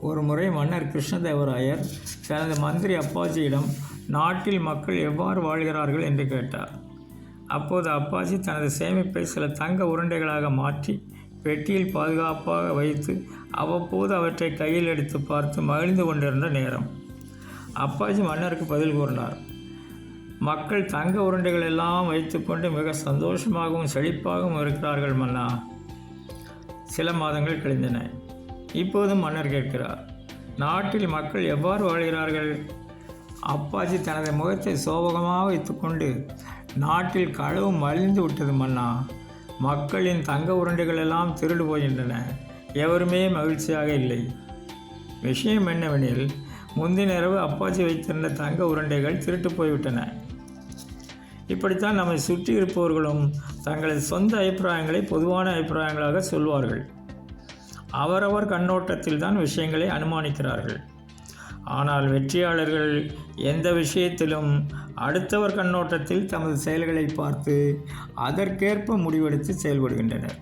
ஒரு முறை மன்னர் கிருஷ்ணதேவராயர் தனது மந்திரி அப்பாஜியிடம் நாட்டில் மக்கள் எவ்வாறு வாழ்கிறார்கள்? என்று கேட்டார். அப்போது அப்பாஜி தனது சேமிப்பை சில தங்க உருண்டைகளாக மாற்றி பெட்டியில் பாதுகாப்பாக வைத்து அவ்வப்போது அவற்றை கையில் எடுத்து பார்த்து மகிழ்ந்து கொண்டிருந்த நேரம். அப்பாஜி மன்னருக்கு பதில் கூறினார் மக்கள் தங்க உருண்டைகள் எல்லாம் வைத்துக்கொண்டு மிக சந்தோஷமாகவும் செழிப்பாகவும் இருக்கிறார்கள் மன்னா. சில மாதங்கள் கழிந்தன. இப்போதும் மன்னர் கேட்கிறார் நாட்டில் மக்கள் எவ்வாறு வாழ்கிறார்கள்? அப்பாஜி தனது முகத்தை சோபகமாக வைத்துக்கொண்டு நாட்டில் களவு மலிந்து விட்டது மன்னா மக்களின் தங்க உருண்டைகள் எல்லாம் திருடு போகின்றன எவருமே மகிழ்ச்சியாக இல்லை. விஷயம் என்னவெனில் முந்தின இரவு அப்பாச்சி வைத்திருந்த தங்க உருண்டைகள் திருட்டு போய்விட்டன. இப்படித்தான் நம்மை சுற்றி இருப்பவர்களும் தங்களது சொந்த அபிப்பிராயங்களை பொதுவான அபிப்பிராயங்களாக சொல்வார்கள். அவரவர் கண்ணோட்டத்தில் தான் விஷயங்களை அனுமானிக்கிறார்கள். ஆனால் வெற்றியாளர்கள் எந்த விஷயத்திலும் அடுத்தவர் கண்ணோட்டத்தில் தமது செயல்களை பார்த்து அதற்கேற்ப முடிவெடுத்து செயல்படுகின்றனர்.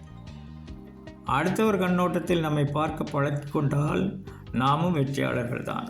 அடுத்தவர் கண்ணோட்டத்தில் நம்மை பார்க்க பழக்கிக் கொண்டால் நாமும் வெற்றியாளர்கள்தான்.